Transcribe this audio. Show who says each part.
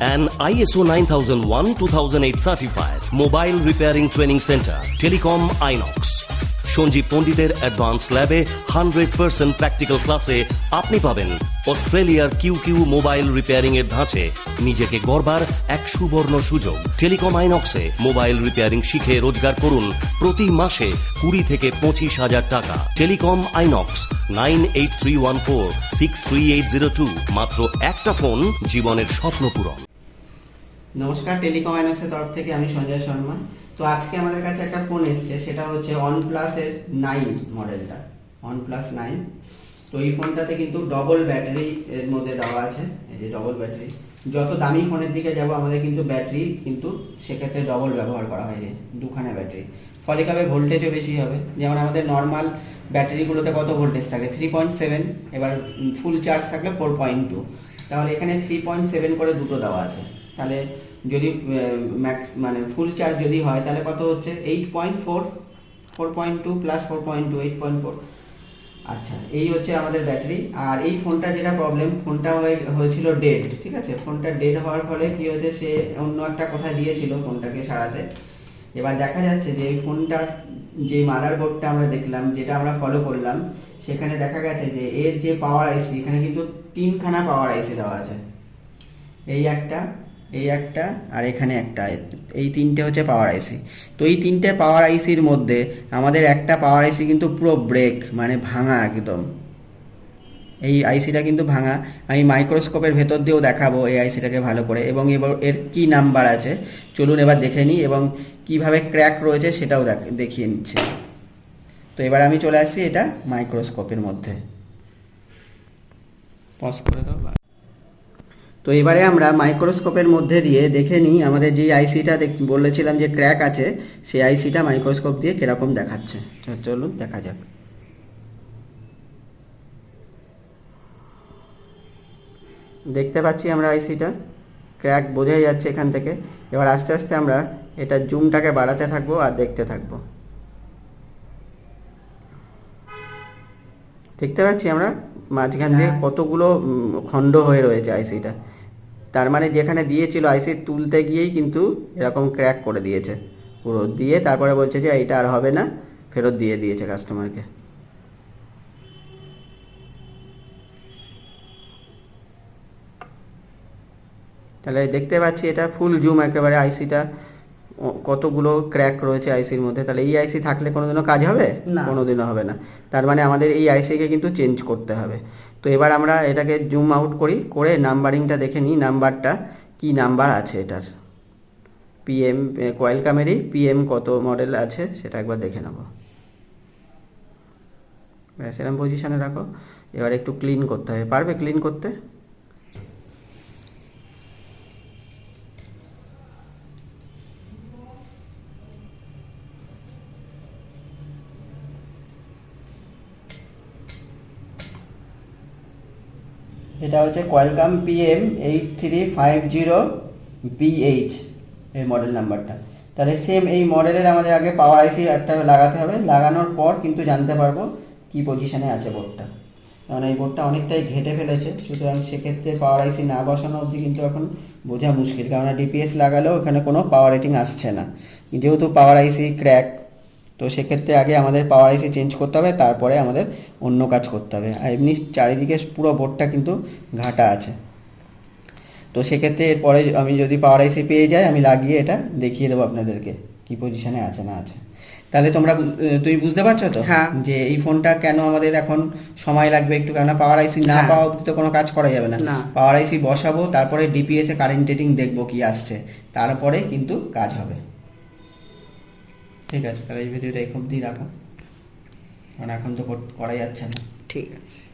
Speaker 1: An ISO 9001-2008 certified mobile repairing training center, Telecom Inox. Sanjeev পণ্ডিতের advance ল্যাবে hundred percent practical ক্লাসে আপনি পাবেন অস্ট্রেলিয়ার কিউ কিউ মোবাইল রিপেয়ারিং এর ধাঁচে নিজেকে গড়বার এক সুবর্ণ সুযোগ। টেলিকম আইনক্সে মোবাইল রিপেয়ারিং শিখে রোজগার করুন প্রতি মাসে কুড়ি থেকে পঁচিশ হাজার টাকা। Telecom Inox nine eight three one four six three eight zero two. মাত্র একটা ফোন জীবনের স্বপ্ন পূরণ।
Speaker 2: নমস্কার, টেলিকম আইনক্সের তরফ থেকে আমি সঞ্জয় শর্মা। তো আজকে আমাদের কাছে একটা ফোন এসছে, সেটা হচ্ছে ওয়ান প্লাসের নাইন মডেলটা ওয়ান প্লাস নাইন তো এই ফোনটাতে কিন্তু ডবল ব্যাটারি এর মধ্যে দেওয়া আছে, এই যে ডবল ব্যাটারি যত দামি ফোনের দিকে যাব, আমাদের কিন্তু ব্যাটারি কিন্তু সেক্ষেত্রে ডবল ব্যবহার করা হয় যে দুখানা ব্যাটারি ফলে কবে ভোল্টেজও বেশি হবে। যেমন আমাদের নর্মাল ব্যাটারিগুলোতে কত ভোল্টেজ থাকে? থ্রি পয়েন্ট সেভেন এবার ফুল চার্জ থাকলে ফোর পয়েন্ট টু তাহলে এখানে থ্রি পয়েন্ট সেভেন করে দুটো দেওয়া আছে। তাহলে যদি ম্যাক্স মানে ফুল চার্জ যদি হয়, তাহলে কত হচ্ছে? Eight point four four point two plus four point two eight point four আচ্ছা এই হচ্ছে আমাদের ব্যাটারি। আর এই ফোনটা যেটা প্রবলেম ফোনটা হয়ে, হয়েছিল ডেড ঠিক আছে? ফোনটা ডেড হওয়ার ফলে কি হয়েছে, সে অন্য একটা কথা দিয়েছিল ফোনটাকে সারাতে। এবার দেখা যাচ্ছে যে এই ফোনটার যে মাদার বোর্ডটা আমরা দেখলাম, যেটা আমরা ফলো করলাম, সেখানে দেখা গেছে যে এর যে পাওয়ার আইসি এখানে কিন্তু তিনখানা পাওয়ার আইসি দেওয়া আছে। এই একটা এই একটা আর এখানে একটা। এই তিনটে হচ্ছে পাওয়ার আইসি তো এই তিনটে পাওয়ার আইসির মধ্যে আমাদের একটা পাওয়ার আইসি কিন্তু পুরো ব্রেক মানে ভাঙা একদম। এই আইসিটা কিন্তু ভাঙা। আমি মাইক্রোস্কোপের ভেতর দিয়েও দেখাবো এই আইসিটাকে ভালো করে। এবং এবার এর কি নাম্বার আছে? চলুন এবার দেখে নিই এবং কীভাবে ক্র্যাক রয়েছে সেটাও দেখ- দেখিয়ে নিচ্ছে। তো এবার আমি চলে আসছি এটা মাইক্রোস্কোপের মধ্যে। পজ করে দাও তো এবারে আমরা মাইক্রোস্কোপের মধ্যে দিয়ে দেখে নিই আমাদের যে আইসিটা বলেছিলাম যে ক্র্যাক আছে সেই আইসিটা মাইক্রোস্কোপ দিয়ে কীরকম দেখাচ্ছে। চলুন দেখা যাক। দেখতে পাচ্ছি আমরা আইসিটা ক্র্যাক বোঝাই যাচ্ছে এখান থেকে। এবার আস্তে আস্তে আমরা এটা জুমটাকে বাড়াতে থাকব আর দেখতে থাকব। দেখতে পাচ্ছি আমরা মাঝখান দিয়ে কতগুলো উম, খণ্ড হয়ে রয়েছে আইসিটা তার মানে যেখানে দিয়েছিল আইসি তুলতে গিয়েই কিন্তু এরকম ক্র্যাক করে দিয়েছে। পুরো দিয়ে তারপরে বলছে যে এইটা আর হবে না ফেরত দিয়ে দিয়েছে কাস্টমারকে তাহলে দেখতে পাচ্ছি এটা ফুল জুম একেবারে আইসিটা কতগুলো ক্র্যাক রয়েছে আইসির মধ্যে। তাহলে এই আইসি থাকলে কোনোদিনও কাজ হবে?
Speaker 3: না।
Speaker 2: কোনোদিনও হবে না। তার মানে আমাদের এই আইসিকে কিন্তু চেঞ্জ করতে হবে। তো এবার আমরা এটাকে জুম আউট করি, করে নাম্বারিংটা দেখে নিই নাম্বারটা কি নাম্বার আছে এটার। পিএম কয়েল কামেরি পিএম কত মডেল আছে সেটা একবার দেখে নেব। ব্যাস, এরম পজিশনে রাখো। এবার একটু ক্লিন করতে হবে। পারবে ক্লিন করতে? এটা হচ্ছে Qualcomm PM eight three five zero BH এই মডেল নাম্বারটা তাহলে সেম এই মডেলের আমাদের আগে পাওয়ার আইসি একটা লাগাতে হবে। লাগানোর পর কিন্তু জানতে পারব কি পজিশনে আছে বোর্ডটা কারণ এই বোর্ডটা অনেকটাই ঘেটে ফেলেছে। সুতরাং সেক্ষেত্রে পাওয়ার আইসি না বসানো অবধি কিন্তু এখন বোঝা মুশকিল। কারণ ডিপিএস লাগালেও এখানে কোনো পাওয়ার রেটিং আসছে না। যেহেতু পাওয়ার আইসি ক্র্যাক তো সেক্ষেত্রে আগে আমাদের পাওয়ার আইসি চেঞ্জ করতে হবে তারপরে আমাদের অন্য কাজ করতে হবে আর এমনি চারিদিকে পুরো বোর্ডটা কিন্তু ঘাটা আছে তো সেক্ষেত্রে এরপরে আমি যদি পাওয়ার আইসি পেয়ে যাই আমি লাগিয়ে এটা দেখিয়ে দেবো আপনাদেরকে কি পজিশানে আছে না আছে তাহলে তোমরা তুমি বুঝতে পারছ তো
Speaker 3: হ্যাঁ।
Speaker 2: যে এই ফোনটা কেন আমাদের এখন সময় লাগবে একটু কেননা পাওয়ার আইসি না
Speaker 3: হ্যাঁ।
Speaker 2: পাওয়া অবধি তো কোনো কাজ করা যাবে না
Speaker 3: না।
Speaker 2: পাওয়ার আইসি বসাবো তারপরে ডিপিএস এ কারেন্ট রেটিং দেখব কি আসছে তারপরে কিন্তু কাজ হবে ঠিক আছে, তাহলে এই ভিডিওটা এই অবধি রাখো। কারণ এখন তো করাই করা যাচ্ছে না।
Speaker 3: ঠিক আছে।